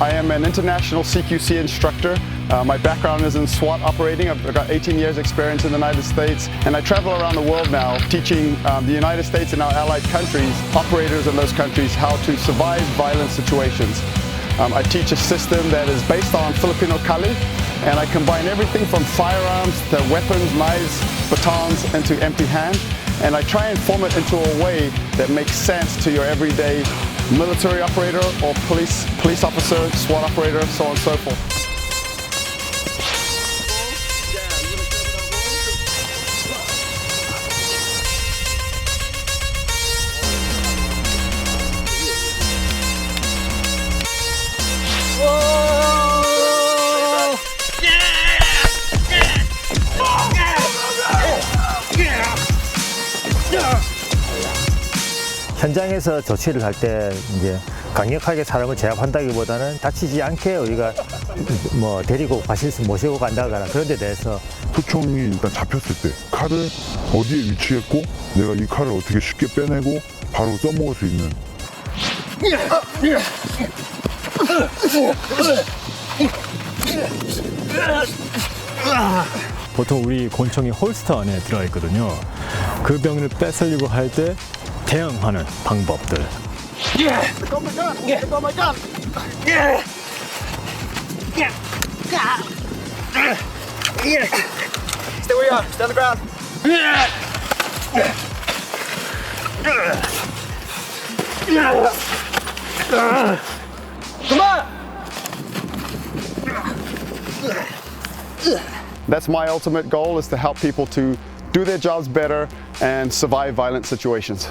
I am an international CQC instructor. Uh, my background is in SWAT operating. I've got 18 years experience in the United States and I travel around the world now teaching um, the United States and our allied countries, operators in those countries, how to survive violent situations. Um, I teach a system that is based on Filipino Kali and I combine everything from firearms to weapons, knives, batons into empty hand and I try and form it into a way that makes sense to your everyday military operator or police police officer, SWAT operator, so on and so forth. 현장에서 조치를 할 때 이제 강력하게 사람을 제압한다기보다는 다치지 않게 우리가 뭐 데리고 가실 수 모시고 간다거나 그런 데 대해서 소총이 일단 잡혔을 때 칼을 어디에 위치했고 내가 이 칼을 어떻게 쉽게 빼내고 바로 써먹을 수 있는 보통 우리 권총이 홀스터 안에 들어가 있거든요. 그 병을 뺏으려고 할 때 대응하는 방법들. Stay where you are, stay on the ground. That's my ultimate goal is to help people to do their jobs better and survive violent situations.